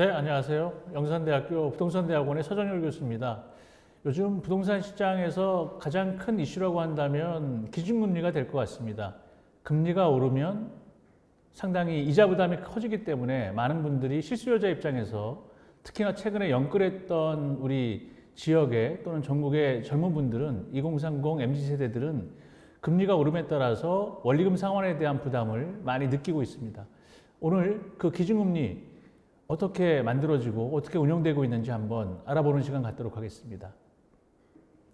네, 안녕하세요. 영산대학교 부동산대학원의 서정열 교수입니다. 요즘 부동산 시장에서 가장 큰 이슈라고 한다면 기준금리가 될 것 같습니다. 금리가 오르면 상당히 이자 부담이 커지기 때문에 많은 분들이 실수요자 입장에서 특히나 최근에 연끌했던 우리 지역의 또는 전국의 젊은 분들은 2030 MZ 세대들은 금리가 오름에 따라서 원리금 상환에 대한 부담을 많이 느끼고 있습니다. 오늘 그 기준금리 어떻게 만들어지고 어떻게 운영되고 있는지 한번 알아보는 시간 갖도록 하겠습니다.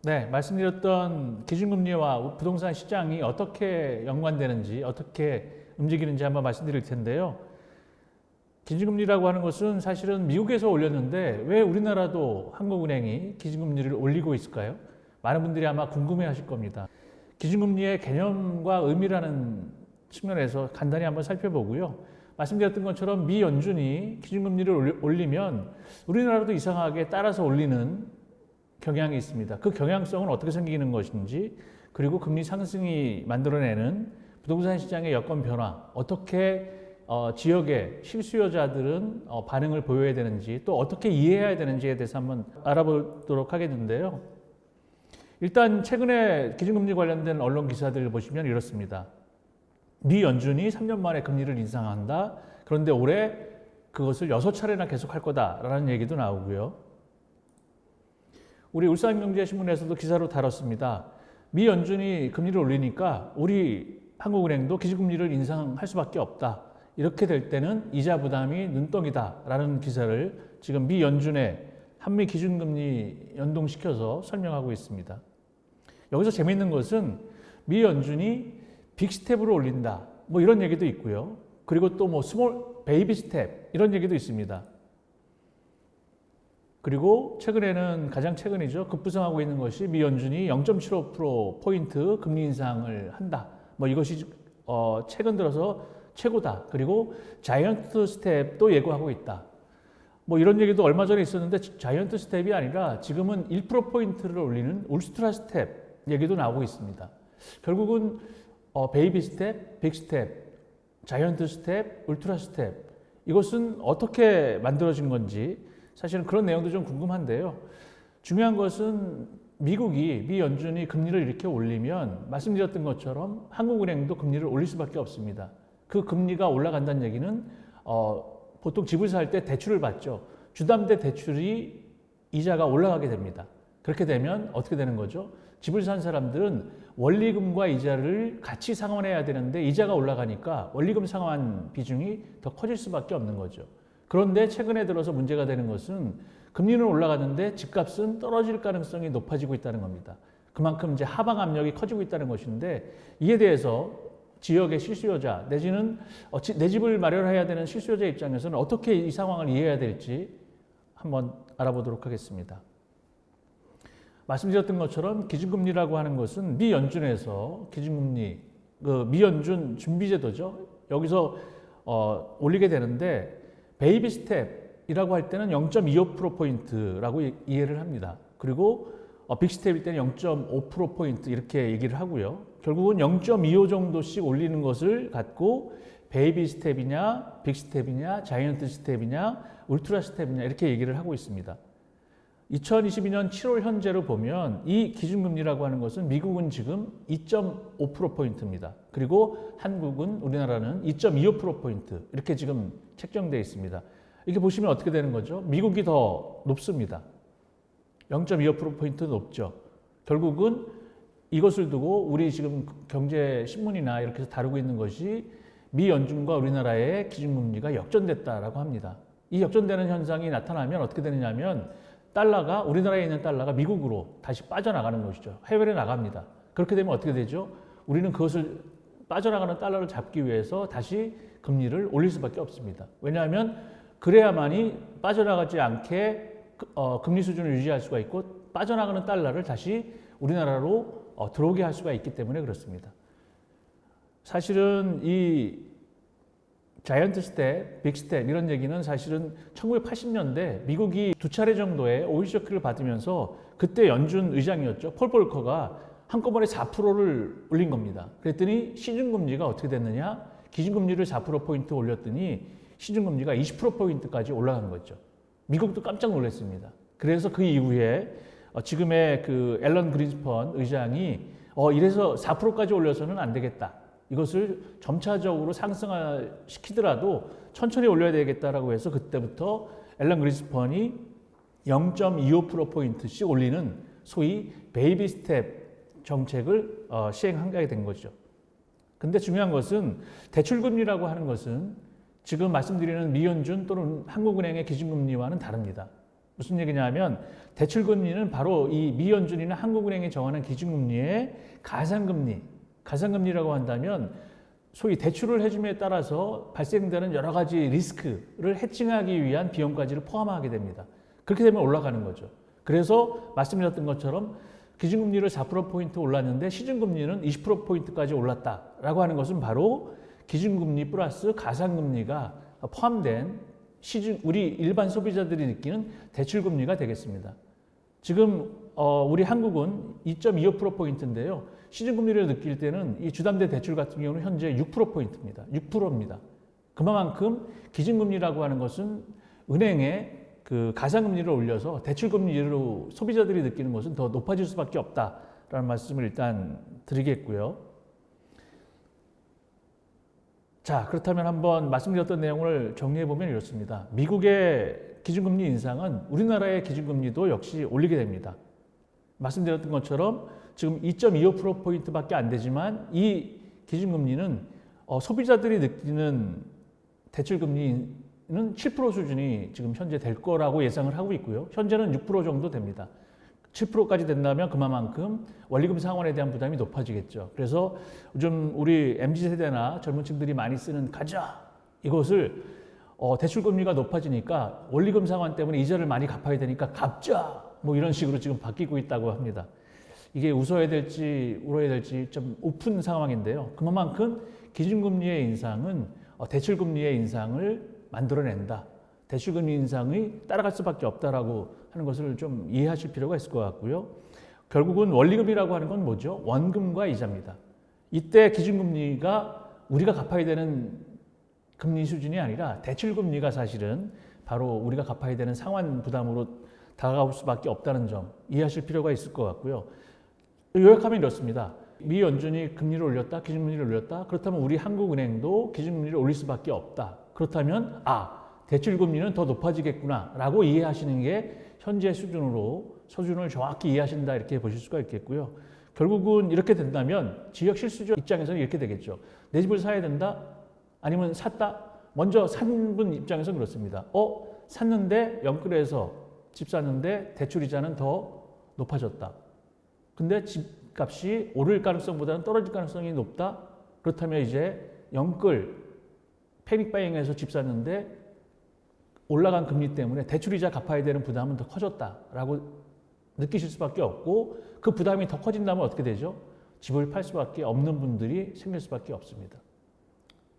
네, 말씀드렸던 기준금리와 부동산 시장이 어떻게 연관되는지 어떻게 움직이는지 한번 말씀드릴 텐데요. 기준금리라고 하는 것은 사실은 미국에서 올렸는데 왜 우리나라도 한국은행이 기준금리를 올리고 있을까요? 많은 분들이 아마 궁금해 하실 겁니다. 기준금리의 개념과 의미라는 측면에서 간단히 한번 살펴보고요. 말씀드렸던 것처럼 미 연준이 기준금리를 올리면 우리나라도 이상하게 따라서 올리는 경향이 있습니다. 그 경향성은 어떻게 생기는 것인지 그리고 금리 상승이 만들어내는 부동산 시장의 여건 변화 어떻게 어, 지역의 실수요자들은 어, 반응을 보여야 되는지 또 어떻게 이해해야 되는지에 대해서 한번 알아보도록 하겠는데요. 일단 최근에 기준금리 관련된 언론 기사들을 보시면 이렇습니다. 미 연준이 3년 만에 금리를 인상한다. 그런데 올해 그것을 6차례나 계속할 거다라는 얘기도 나오고요. 우리 울산경제신문에서도 기사로 다뤘습니다. 미 연준이 금리를 올리니까 우리 한국은행도 기준금리를 인상할 수밖에 없다. 이렇게 될 때는 이자 부담이 눈덩이다라는 기사를 지금 미 연준의 한미 기준금리 연동시켜서 설명하고 있습니다. 여기서 재미있는 것은 미 연준이 빅 스텝으로 올린다. 뭐 이런 얘기도 있고요. 그리고 또 뭐 스몰 베이비 스텝 이런 얘기도 있습니다. 그리고 최근에는 가장 최근이죠. 급부상하고 있는 것이 미 연준이 0.75% 포인트 금리 인상을 한다. 뭐 이것이 어 최근 들어서 최고다. 그리고 자이언트 스텝도 예고하고 있다. 뭐 이런 얘기도 얼마 전에 있었는데 자이언트 스텝이 아니라 지금은 1% 포인트를 올리는 울스트라 스텝 얘기도 나오고 있습니다. 결국은 어, 베이비 스텝, 빅 스텝, 자이언트 스텝, 울트라 스텝 이것은 어떻게 만들어진 건지 사실은 그런 내용도 좀 궁금한데요. 중요한 것은 미국이 미 연준이 금리를 이렇게 올리면 말씀드렸던 것처럼 한국은행도 금리를 올릴 수밖에 없습니다. 그 금리가 올라간다는 얘기는 어, 보통 집을 살 때 대출을 받죠. 주담대 대출이 이자가 올라가게 됩니다. 그렇게 되면 어떻게 되는 거죠? 집을 산 사람들은 원리금과 이자를 같이 상환해야 되는데 이자가 올라가니까 원리금 상환 비중이 더 커질 수밖에 없는 거죠. 그런데 최근에 들어서 문제가 되는 것은 금리는 올라가는데 집값은 떨어질 가능성이 높아지고 있다는 겁니다. 그만큼 이제 하방 압력이 커지고 있다는 것인데 이에 대해서 지역의 실수요자 내지는 어, 내 집을 마련해야 되는 실수요자 입장에서는 어떻게 이 상황을 이해해야 될지 한번 알아보도록 하겠습니다. 말씀드렸던 것처럼 기준금리라고 하는 것은 미 연준에서 기준금리 그 미 연준 준비제도죠. 여기서 어, 올리게 되는데 베이비 스텝이라고 할 때는 0.25% 포인트라고 이해를 합니다. 그리고 어, 빅 스텝일 때는 0.5% 포인트 이렇게 얘기를 하고요. 결국은 0.25 정도씩 올리는 것을 갖고 베이비 스텝이냐, 빅 스텝이냐, 자이언트 스텝이냐, 울트라 스텝이냐 이렇게 얘기를 하고 있습니다. 2022년 7월 현재로 보면 이 기준금리라고 하는 것은 미국은 지금 2.5%포인트입니다. 그리고 한국은 우리나라는 2.25%포인트 이렇게 지금 책정되어 있습니다. 이렇게 보시면 어떻게 되는 거죠? 미국이 더 높습니다. 0.25%포인트 높죠. 결국은 이것을 두고 우리 지금 경제신문이나 이렇게 해서 다루고 있는 것이 미 연준과 우리나라의 기준금리가 역전됐다라고 합니다. 이 역전되는 현상이 나타나면 어떻게 되느냐면 달러가 우리나라에 있는 달러가 미국으로 다시 빠져나가는 것이죠. 해외로 나갑니다. 그렇게 되면 어떻게 되죠? 우리는 그것을 빠져나가는 달러를 잡기 위해서 다시 금리를 올릴 수밖에 없습니다. 왜냐하면 그래야만이 빠져나가지 않게 그, 어, 금리 수준을 유지할 수가 있고 빠져나가는 달러를 다시 우리나라로 어, 들어오게 할 수가 있기 때문에 그렇습니다. 사실은 이 자이언트 스텝, 빅 스텝 이런 얘기는 사실은 1980년대 미국이 두 차례 정도의 오일 쇼크를 받으면서 그때 연준 의장이었죠. 폴 볼커가 한꺼번에 4%를 올린 겁니다. 그랬더니 시중 금리가 어떻게 됐느냐? 기준 금리를 4%포인트 올렸더니 시중 금리가 20%포인트까지 올라간 거죠. 미국도 깜짝 놀랐습니다. 그래서 그 이후에 어, 지금의 그 앨런 그린스펀 의장이 어, 이래서 4%까지 올려서는 안 되겠다. 이것을 점차적으로 상승시키더라도 천천히 올려야 되겠다라고 해서 그때부터 앨런 그린스펀이 0.25%포인트씩 올리는 소위 베이비 스텝 정책을 어, 시행하게 된 거죠. 근데 중요한 것은 대출금리라고 하는 것은 지금 말씀드리는 미연준 또는 한국은행의 기준금리와는 다릅니다. 무슨 얘기냐면 대출금리는 바로 이 미연준이나 한국은행이 정하는 기준금리의 가상금리, 가상금리라고 한다면 소위 대출을 해줌에 따라서 발생되는 여러 가지 리스크를 해칭하기 위한 비용까지를 포함하게 됩니다. 그렇게 되면 올라가는 거죠. 그래서 말씀드렸던 것처럼 기준금리를 4%포인트 올랐는데 시중금리는 20%포인트까지 올랐다라고 하는 것은 바로 기준금리 플러스 가상금리가 포함된 시중, 우리 일반 소비자들이 느끼는 대출금리가 되겠습니다. 지금 어, 우리 한국은 2.25%포인트인데요. 시중 금리를 느낄 때는 이 주담대 대출 같은 경우는 현재 6%포인트입니다. 6%입니다. 그만큼 기준금리라고 하는 것은 은행에 그 가상금리를 올려서 대출금리로 소비자들이 느끼는 것은 더 높아질 수밖에 없다라는 말씀을 일단 드리겠고요. 자, 그렇다면 한번 말씀드렸던 내용을 정리해 보면 이렇습니다. 미국의 기준금리 인상은 우리나라의 기준금리도 역시 올리게 됩니다. 말씀드렸던 것처럼 지금 2.25%포인트밖에 안 되지만 이 기준금리는 어, 소비자들이 느끼는 대출금리는 7% 수준이 지금 현재 될 거라고 예상을 하고 있고요. 현재는 6% 정도 됩니다. 7%까지 된다면 그만큼 원리금 상환에 대한 부담이 높아지겠죠. 그래서 요즘 우리 MZ 세대나 젊은 층들이 많이 쓰는 가자 이것을 어, 대출 금리가 높아지니까 원리금 상환 때문에 이자를 많이 갚아야 되니까 갚자 뭐 이런 식으로 지금 바뀌고 있다고 합니다. 이게 웃어야 될지 울어야 될지 좀 오픈 상황인데요. 그만큼 기준금리의 인상은 어, 대출금리의 인상을 만들어낸다. 대출금리 인상이 따라갈 수밖에 없다라고 하는 것을 좀 이해하실 필요가 있을 것 같고요. 결국은 원리금이라고 하는 건 뭐죠? 원금과 이자입니다. 이때 기준금리가 우리가 갚아야 되는 금리 수준이 아니라 대출금리가 사실은 바로 우리가 갚아야 되는 상환 부담으로 다가올 수밖에 없다는 점 이해하실 필요가 있을 것 같고요. 요약하면 이렇습니다. 미 연준이 금리를 올렸다, 기준금리를 올렸다. 그렇다면 우리 한국은행도 기준금리를 올릴 수밖에 없다. 그렇다면 아 대출 금리는 더 높아지겠구나라고 이해하시는 게 현재 수준으로 수준을 정확히 이해하신다 이렇게 보실 수가 있겠고요. 결국은 이렇게 된다면 지역 실수죠 입장에서는 이렇게 되겠죠. 내 집을 사야 된다? 아니면 샀다? 먼저 산 분 입장에서는 그렇습니다. 어 샀는데 영끌에서 집 샀는데 대출 이자는 더 높아졌다. 근데 집값이 오를 가능성보다는 떨어질 가능성이 높다. 그렇다면 이제 영끌 패닉 바잉에서 집 샀는데 올라간 금리 때문에 대출이자 갚아야 되는 부담은 더 커졌다라고 느끼실 수밖에 없고 그 부담이 더 커진다면 어떻게 되죠? 집을 팔 수밖에 없는 분들이 생길 수밖에 없습니다.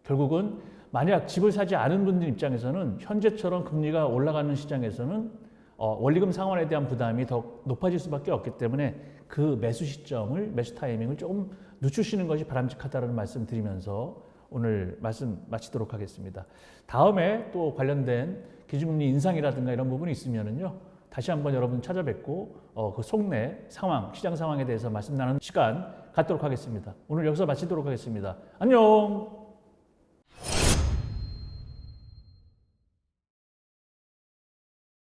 결국은 만약 집을 사지 않은 분들 입장에서는 현재처럼 금리가 올라가는 시장에서는 어, 원리금 상환에 대한 부담이 더 높아질 수밖에 없기 때문에 그 매수 시점을 매수 타이밍을 조금 늦추시는 것이 바람직하다는 말씀 드리면서 오늘 말씀 마치도록 하겠습니다. 다음에 또 관련된 기준금리 인상이라든가 이런 부분이 있으면은요. 다시 한번 여러분 찾아뵙고 어, 그 속내 상황, 시장 상황에 대해서 말씀 나누는 시간 갖도록 하겠습니다. 오늘 여기서 마치도록 하겠습니다. 안녕!